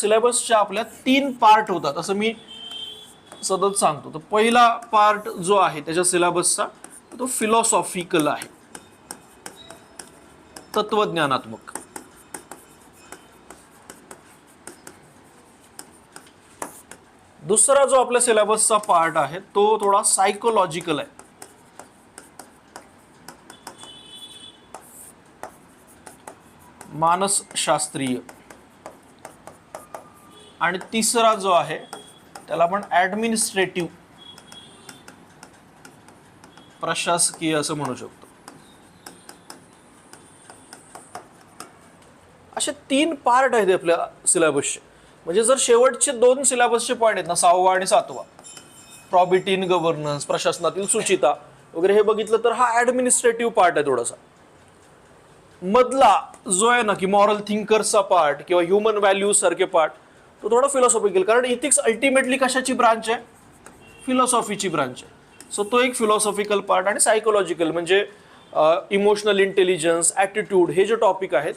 सिलेबसच्या आपल्या तीन पार्ट होतात असं मी सतत सांगतो. तर पहिला पार्ट जो आहे त्याच्या सिलेबसचा तो फिलॉसॉफिकल आहे. तत्वज्ञानात्मक. दुसरा जो आपल्या सिलेबसचा पार्ट आहे तो थोडा सायकोलॉजिकल आहे. मानसशास्त्रीय. आणि तिसरा जो आहे त्याला आपण ॲडमिनिस्ट्रेटिव्ह प्रशासकीय असं म्हणू शकतो. असे तीन पार्ट आहेत आपल्या सिलेबसचे म्हणजे जर शेवटचे दोन सिलेबसचे पॉईंट आहेत ना सहावा आणि सातवा प्रॉबिटी इन गव्हर्नन्स प्रशासनातील सुचिता वगैरे हे बघितलं तर हा ॲडमिनिस्ट्रेटिव्ह पार्ट आहे थोडासा. मधला जो आहे ना की मॉरल थिंकर्सचा पार्ट किंवा ह्युमन व्हॅल्यूज सारखे पार्ट तो थोडा फिलॉसॉफिकल कारण इथिक्स अल्टिमेटली कशाची ब्रांच आहे? फिलॉसॉफीची ब्रांच आहे. सो तो एक फिलॉसॉफिकल पार्ट आणि सायकोलॉजिकल म्हणजे इमोशनल इंटेलिजन्स ॲटिट्यूड हे जे टॉपिक आहेत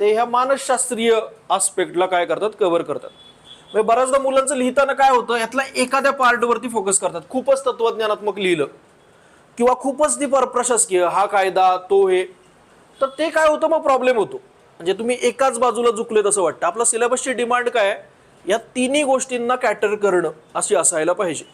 ते ह्या मानसशास्त्रीय आस्पेक्टला काय करतात? कव्हर करतात. म्हणजे बऱ्याचदा मुलांचं लिहिताना काय होतं? यातल्या एखाद्या पार्टवरती फोकस करतात. खूपच तत्वज्ञानात्मक लिहिलं. किंवा खूपच ती पर- प्रशासकीय हा कायदा तो हे. तर ते काय होतं? मग प्रॉब्लेम होतो. म्हणजे तुम्ही एकाच बाजूला झुकलेत असं वाटतं. आपला सिलेबसची डिमांड काय आहे? या तिन्ही गोष्टींना कॅटर करणं अशी असायला पाहिजे.